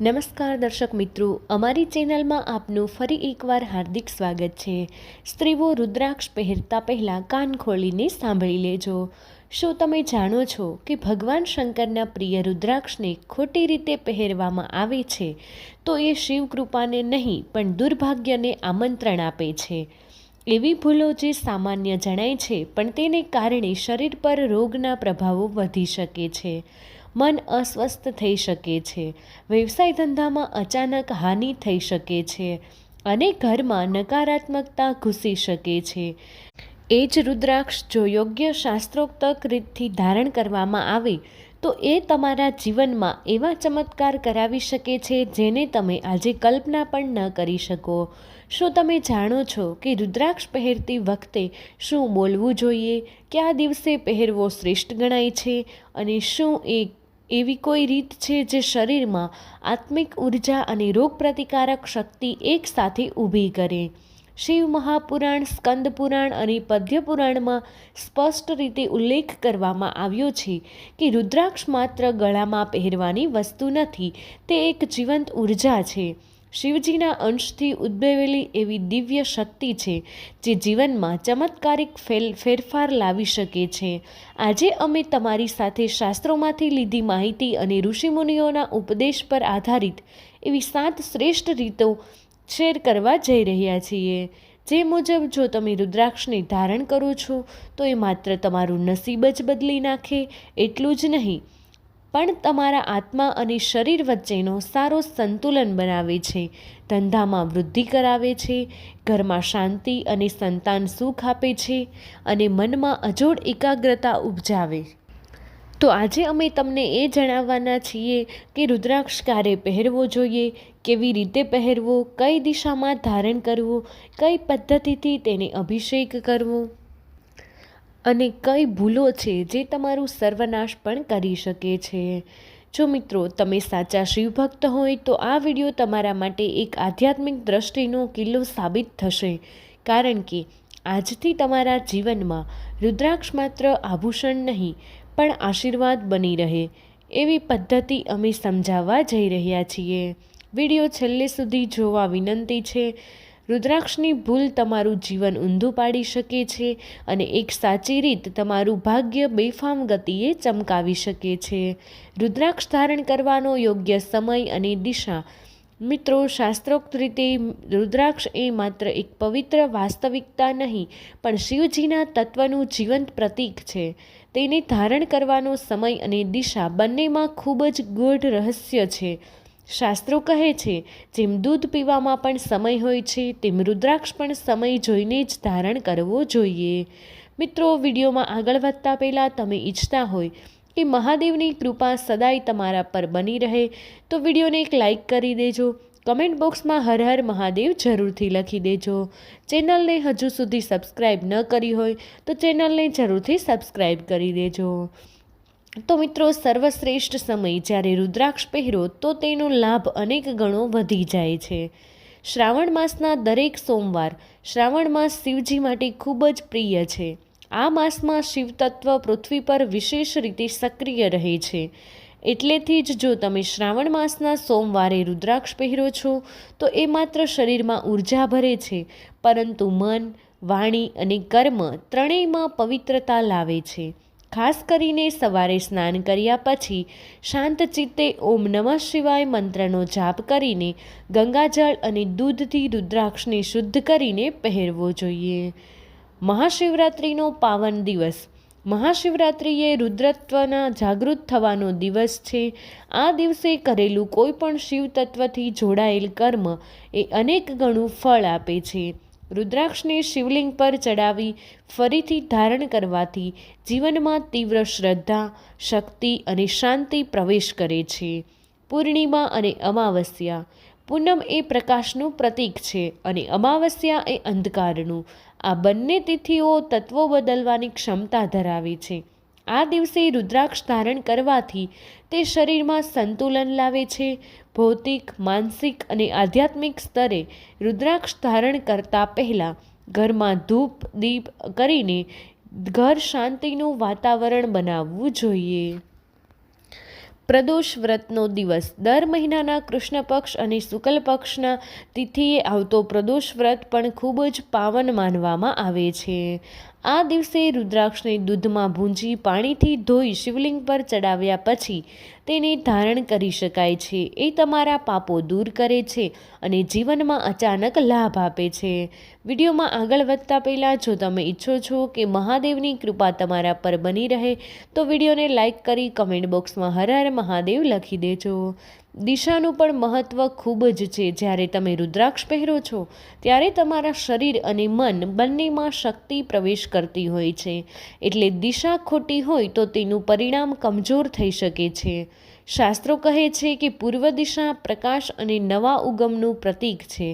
નમસ્કાર દર્શક મિત્રો, અમારી ચેનલમાં આપનું ફરી એકવાર હાર્દિક સ્વાગત છે. સ્ત્રીઓ રુદ્રાક્ષ પહેરતા પહેલાં કાન ખોલીને સાંભળી લેજો. શું તમે જાણો છો કે ભગવાન શંકરના પ્રિય રુદ્રાક્ષને ખોટી રીતે પહેરવામાં આવે છે? તો એ શિવકૃપાને નહીં, પણ દુર્ભાગ્યને આમંત્રણ આપે છે. એવી ભૂલો જે સામાન્ય જણાય છે, પણ તેને કારણે શરીર પર રોગના પ્રભાવો વધી શકે છે. મન અસ્વસ્થ થઈ શકે છે. વ્યવસાય ધંધામાં અચાનક હાનિ થઈ શકે છે અને ઘરમાં નકારાત્મકતા ઘૂસી શકે છે. એ જ રુદ્રાક્ષ જો યોગ્ય શાસ્ત્રોક્ત રીતથી ધારણ કરવામાં આવે, તો એ તમારા જીવનમાં એવા ચમત્કાર કરાવી શકે છે જેને તમે આજે કલ્પના પણ ન કરી શકો. શું તમે જાણો છો કે રુદ્રાક્ષ પહેરતી વખતે શું બોલવું જોઈએ? કયા દિવસે પહેરવો શ્રેષ્ઠ ગણાય છે? અને શું એ એવી કોઈ રીત છે જે શરીરમાં આત્મિક ઊર્જા અને રોગપ્રતિકારક શક્તિ એકસાથે ઊભી કરે? શિવ મહાપુરાણ, સ્કંદ પુરાણ અને પદ્ય પુરાણમાં સ્પષ્ટ રીતે ઉલ્લેખ કરવામાં આવ્યો છે કે રુદ્રાક્ષ માત્ર ગળામાં પહેરવાની વસ્તુ નથી, તે એક જીવંત ઊર્જા છે. શિવજીના અંશથી ઉદ્ભવેલી એવી દિવ્ય શક્તિ છે, જે જીવનમાં ચમત્કારિક ફેલ, ફેરફાર લાવી શકે છે. આજે અમે તમારી સાથે શાસ્ત્રોમાંથી લીધી માહિતી અને ઋષિમુનિઓના ઉપદેશ પર આધારિત એવી સાત શ્રેષ્ઠ રીતો શેર કરવા જઈ રહ્યા છીએ. જે મુજબ, જો તમે રુદ્રાક્ષને ધારણ કરો છો, તો એ માત્ર તમારું નસીબ જ બદલી નાખે, એટલું જ નહીં. પણ તમારા આત્મા અને શરીર વચ્ચેનો સારો સંતુલન બનાવે છે, ધંધામાં વૃદ્ધિ કરાવે છે, ઘરમાં શાંતિ અને સંતાન સુખ આપે છે અને મનમાં અજોડ એકાગ્રતા ઉપજાવે. તો આજે અમે તમને એ જણાવવાના છીએ કે રુદ્રાક્ષ ક્યારે પહેરવો જોઈએ, કેવી રીતે પહેરવો, કઈ દિશામાં ધારણ કરવું, કઈ પદ્ધતિથી તેને અભિષેક કરવો. અને કઈ ભૂલો છે જે તમારું સર્વનાશ પણ કરી શકે છે. જો મિત્રો, તમે સાચા શિવભક્ત હોય તો આ વીડિયો તમારા માટે એક આધ્યાત્મિક દ્રષ્ટિનો કિલ્લો સાબિત થશે. કારણ કે આજથી તમારા જીવનમાં રુદ્રાક્ષ માત્ર આભૂષણ નહીં, પણ આશીર્વાદ બની રહે. એવી પદ્ધતિ અમે સમજાવવા જઈ રહ્યા છીએ. વીડિયો છેલ્લે સુધી જોવા વિનંતી છે. રુદ્રાક્ષની ભૂલ તમારું જીવન ઊંધું પાડી શકે છે અને એક સાચી રીત તમારું ભાગ્ય બેફામ ગતિએ ચમકાવી શકે છે. રુદ્રાક્ષ ધારણ કરવાનો યોગ્ય સમય અને દિશા. મિત્રો, શાસ્ત્રોક્ત રીતે રુદ્રાક્ષ એ માત્ર એક પવિત્ર વાસ્તવિકતા નહીં, પણ શિવજીના તત્વનું જીવંત પ્રતીક છે. તેને ધારણ કરવાનો સમય અને દિશા બંનેમાં ખૂબ જ ગૂઢ રહસ્ય છે. શાસ્ત્રો કહે છે, જેમ દૂધ પીવામાં પણ સમય હોય છે, તેમ રુદ્રાક્ષ પણ સમય જોઈને જ ધારણ કરવો જોઈએ. મિત્રો, વિડીયોમાં આગળ વધતા પહેલાં તમે ઈચ્છતા હોય કે મહાદેવની કૃપા સદાય તમારા પર બની રહે, તો વિડીયોને એક લાઇક કરી દેજો. કમેન્ટ બોક્સમાં હર હર મહાદેવ જરૂરથી લખી દેજો. ચેનલને હજુ સુધી સબસ્ક્રાઈબ ન કરી હોય, તો ચેનલને જરૂરથી સબસ્ક્રાઈબ કરી દેજો. તો મિત્રો, સર્વશ્રેષ્ઠ સમય જ્યારે રુદ્રાક્ષ પહેરો, તો તેનો લાભ અનેક ગણો વધી જાય છે. શ્રાવણ માસના દરેક સોમવાર શ્રાવણ માસ શિવજી માટે ખૂબ જ પ્રિય છે. આ માસમાં શિવતત્વ પૃથ્વી પર વિશેષ રીતે સક્રિય રહે છે. એટલેથી જ જો તમે શ્રાવણ માસના સોમવારે રુદ્રાક્ષ પહેરો છો, તો એ માત્ર શરીરમાં ઊર્જા ભરે છે, પરંતુ મન, વાણી અને કર્મ ત્રણેયમાં પવિત્રતા લાવે છે. ખાસ કરીને સવારે સ્નાન કર્યા પછી શાંત ચિત્તે ઓમ નમઃ શિવાય મંત્રનો જાપ કરીને ગંગાજળ અને દૂધથી રુદ્રાક્ષને શુદ્ધ કરીને પહેરવો જોઈએ. મહાશિવરાત્રિનો પાવન દિવસ. મહાશિવરાત્રિએ રુદ્રત્વના જાગૃત થવાનો દિવસ છે. આ દિવસે કરેલું કોઈ પણ શિવ તત્વથી જોડાયેલ કર્મ એ અનેક ગણું ફળ આપે છે. રુદ્રાક્ષને શિવલિંગ પર ચડાવી ફરીથી ધારણ કરવાથી જીવનમાં તીવ્ર શ્રદ્ધા, શક્તિ અને શાંતિ પ્રવેશ કરે છે. પૂર્ણિમા અને અમાવસ્યા. પૂનમ એ પ્રકાશનું પ્રતીક છે અને અમાવસ્યા એ અંધકારનું. આ બંને તિથિઓ તત્વો બદલવાની ક્ષમતા ધરાવે છે. આ દિવસે રુદ્રાક્ષ ધારણ કરવાથી તે શરીરમાં સંતુલન લાવે છે. ભૌતિક, માનસિક અને આધ્યાત્મિક સ્તરે રુદ્રાક્ષ ધારણ કરતાં પહેલાં ઘરમાં ધૂપ, દીપ કરીને ઘર શાંતિનું વાતાવરણ બનાવવું જોઈએ. પ્રદોષ વ્રતનો દિવસ. દર મહિનાના કૃષ્ણ પક્ષ અને શુક્લ પક્ષના તિથિએ આવતો પ્રદોષ વ્રત પણ ખૂબ જ પાવન માનવામાં આવે છે. આ દિવસે રુદ્રાક્ષને દૂધમાં ભૂંજી પાણીથી ધોઈ શિવલિંગ પર ચડાવ્યા પછી તેને ધારણ કરી શકાય છે. એ તમારા પાપો દૂર કરે છે અને જીવનમાં અચાનક લાભ આપે છે. વિડીયોમાં આગળ વધતા પહેલાં જો તમે ઈચ્છો છો કે મહાદેવની કૃપા તમારા પર બની રહે, તો વિડીયોને લાઇક કરી કમેન્ટ બોક્સમાં હર હર મહાદેવ લખી દેજો. દિશાનું પણ મહત્ત્વ ખૂબ જ છે. જ્યારે તમે રુદ્રાક્ષ પહેરો છો, ત્યારે તમારા શરીર અને મન બંનેમાં શક્તિ પ્રવેશ કરતી હોય છે. એટલે દિશા ખોટી હોય તો તેનું પરિણામ કમજોર થઈ શકે છે. શાસ્ત્રો કહે છે કે પૂર્વ દિશા પ્રકાશ અને નવા ઉગમનું પ્રતીક છે.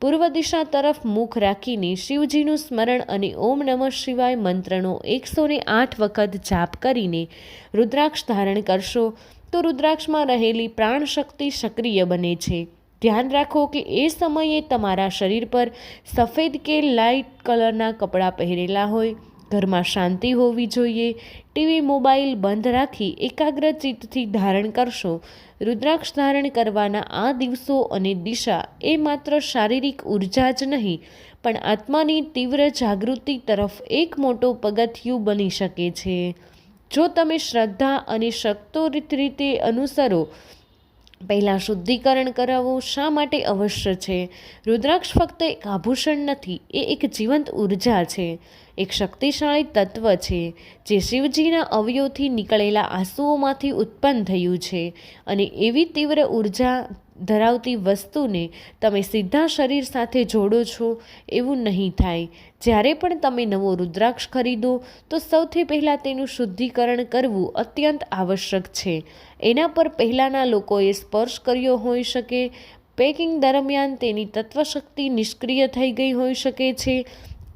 પૂર્વ દિશા તરફ મુખ રાખીને શિવજીનું સ્મરણ અને ઓમ નમઃ શિવાય મંત્રનો એકસો ને આઠ વખત જાપ કરીને રુદ્રાક્ષ ધારણ કરશો, તો રુદ્રાક્ષમાં રહેલી પ્રાણશક્તિ સક્રિય બને છે. ધ્યાન રાખો કે એ સમયે તમારા શરીર પર સફેદ કે લાઇટ કલરના કપડાં પહેરેલા હોય. ઘરમાં શાંતિ હોવી જોઈએ. ટીવી, મોબાઈલ બંધ રાખી એકાગ્ર ચિત્તથી ધારણ કરશો. રુદ્રાક્ષ ધારણ કરવાના આ દિવસો અને દિશા એ માત્ર શારીરિક ઊર્જા જ નહીં, પણ આત્માની તીવ્ર જાગૃતિ તરફ એક મોટો પગથિયું બની શકે છે. જો તમે શ્રદ્ધા અને શક્તોરિત રીતે અનુસરો પહેલાં શુદ્ધિકરણ કરાવવું શા માટે અવશ્ય છે? રુદ્રાક્ષ ફક્ત એક આભૂષણ નથી, એ એક જીવંત ઊર્જા છે. એક શક્તિશાળી તત્વ છે, જે શિવજીના અવયવથી નીકળેલા આંસુઓમાંથી ઉત્પન્ન થયું છે. અને એવી તીવ્ર ઊર્જા ધરાવતી વસ્તુને તમે સીધા શરીર સાથે જોડો છો એવું નહીં થાય. જ્યારે પણ તમે નવો રુદ્રાક્ષ ખરીદો, તો સૌથી પહેલાં તેનું શુદ્ધિકરણ કરવું અત્યંત આવશ્યક છે. એના પર પહેલાંના લોકોએ સ્પર્શ કર્યો હોઈ શકે. પેકિંગ દરમિયાન તેની તત્વશક્તિ નિષ્ક્રિય થઈ ગઈ હોઈ શકે છે.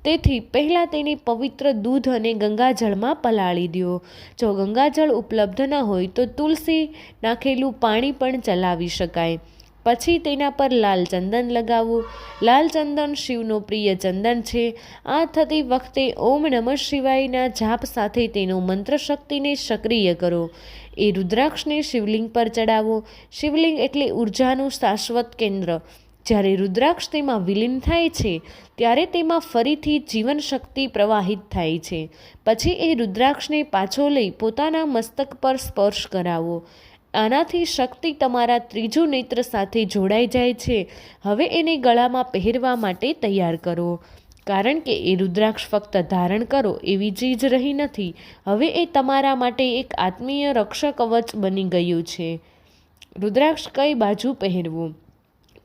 તેથી પહેલાં તેને પવિત્ર દૂધ અને ગંગાજળમાં પલાળી દો જો ગંગાજળ ઉપલબ્ધ ન હોય તો તુલસી નાખેલું પાણી પણ ચલાવી શકાય. પછી તેના પર લાલ ચંદન લગાવવું લાલ ચંદન શિવનો પ્રિય ચંદન છે. આ થતી વખતે ઓમ નમઃ શિવાયના જાપ સાથે તેનો મંત્ર શક્તિને સક્રિય કરો. એ રુદ્રાક્ષને શિવલિંગ પર ચડાવો. શિવલિંગ એટલે ઉર્જાનું શાશ્વત કેન્દ્ર. જ્યારે રુદ્રાક્ષ તેમાં વિલીન થાય છે, ત્યારે તેમાં ફરીથી જીવન શક્તિ પ્રવાહિત થાય છે. પછી એ રુદ્રાક્ષને પાછો લઈ પોતાના મસ્તક પર સ્પર્શ કરાવો. આનાથી શક્તિ તમારા ત્રીજું નેત્ર સાથે જોડાઈ જાય છે. હવે એને ગળામાં પહેરવા માટે તૈયાર કરો. કારણ કે એ રુદ્રાક્ષ ફક્ત ધારણ કરો એવી ચીજ રહી નથી. હવે એ તમારા માટે એક આત્મીય રક્ષક કવચ બની ગયું છે. રુદ્રાક્ષ કઈ બાજુ પહેરવું?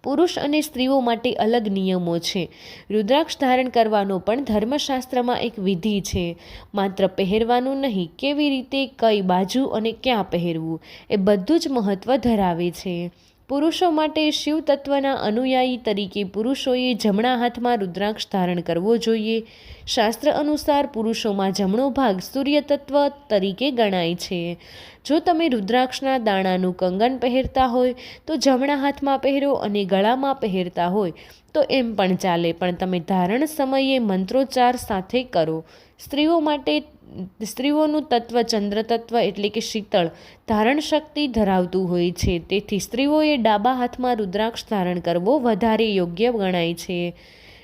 પુરુષ અને સ્ત્રીઓ માટે અલગ નિયમો છે. રુદ્રાક્ષ ધારણ કરવાનો પણ ધર્મશાસ્ત્રમાં એક વિધિ છે. માત્ર પહેરવાનું નહીં, કેવી રીતે, કઈ બાજુ અને ક્યાં પહેરવું, એ બધું જ મહત્ત્વ ધરાવે છે. પુરુષો માટે શિવ તત્વના અનુયાયી તરીકે પુરુષોએ જમણા હાથમાં રુદ્રાક્ષ ધારણ કરવો જોઈએ. શાસ્ત્ર અનુસાર પુરુષોમાં જમણો ભાગ સૂર્ય તત્વ તરીકે ગણાય છે. જો તમે રુદ્રાક્ષના દાણાનું કંગન પહેરતા હોય, તો જમણા હાથમાં પહેરો અને ગળામાં પહેરતા હોય, તો એમ પણ ચાલે, પણ તમે ધારણ સમયે મંત્રોચ્ચાર સાથે કરો. સ્ત્રીઓ માટે, સ્ત્રીઓનું તત્વ ચંદ્ર તત્વ એટલે કે શીતળ ધારણ શક્તિ ધરાવતું હોય છે. તેથી સ્ત્રીઓએ ડાબા હાથમાં રુદ્રાક્ષ ધારણ કરવો વધારે યોગ્ય ગણાય છે.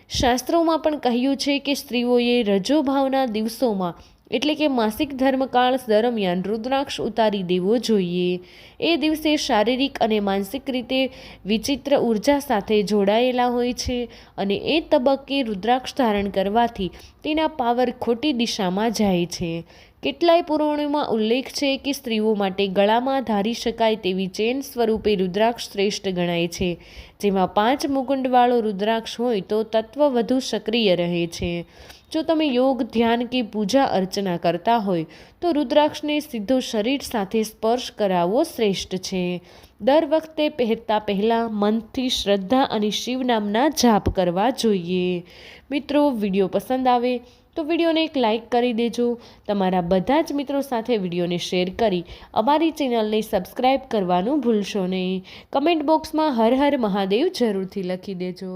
શાસ્ત્રોમાં પણ કહ્યું છે કે સ્ત્રીઓએ રજોભાવના દિવસોમાં એટલે કે માસિક ધર્મકાળ દરમિયાન રુદ્રાક્ષ ઉતારી દેવો જોઈએ. એ દિવસે શારીરિક અને માનસિક રીતે વિચિત્ર ઊર્જા સાથે જોડાયેલા હોય છે અને એ તબક્કે રુદ્રાક્ષ ધારણ કરવાથી તેના પાવર ખોટી દિશામાં જાય છે. કેટલાય પુરાણોમાં ઉલ્લેખ છે કે સ્ત્રીઓ માટે ગળામાં ધારી શકાય તેવી ચેન સ્વરૂપે રુદ્રાક્ષ શ્રેષ્ઠ ગણાય છે. જેમાં પાંચ મુકુંડવાળો રુદ્રાક્ષ હોય તો તત્વ વધુ સક્રિય રહે છે. જો તમે યોગ, ધ્યાન કે પૂજા અર્ચના કરતા હોય, તો રુદ્રાક્ષને સીધો શરીર સાથે સ્પર્શ કરાવવો શ્રેષ્ઠ છે. દર વખતે પહેરતા પહેલાં મનથી શ્રદ્ધા અને શિવ નામના જાપ કરવા જોઈએ. મિત્રો, વીડિયો પસંદ આવે તો વિડીયોને એક લાઇક કરી દેજો. તમારા બધા જ મિત્રો સાથે વિડીયોને શેર કરી અમારી ચેનલને સબસ્ક્રાઈબ કરવાનું ભૂલશો નહીં. કમેન્ટ બોક્સમાં હર હર મહાદેવ જરૂરથી લખી દેજો.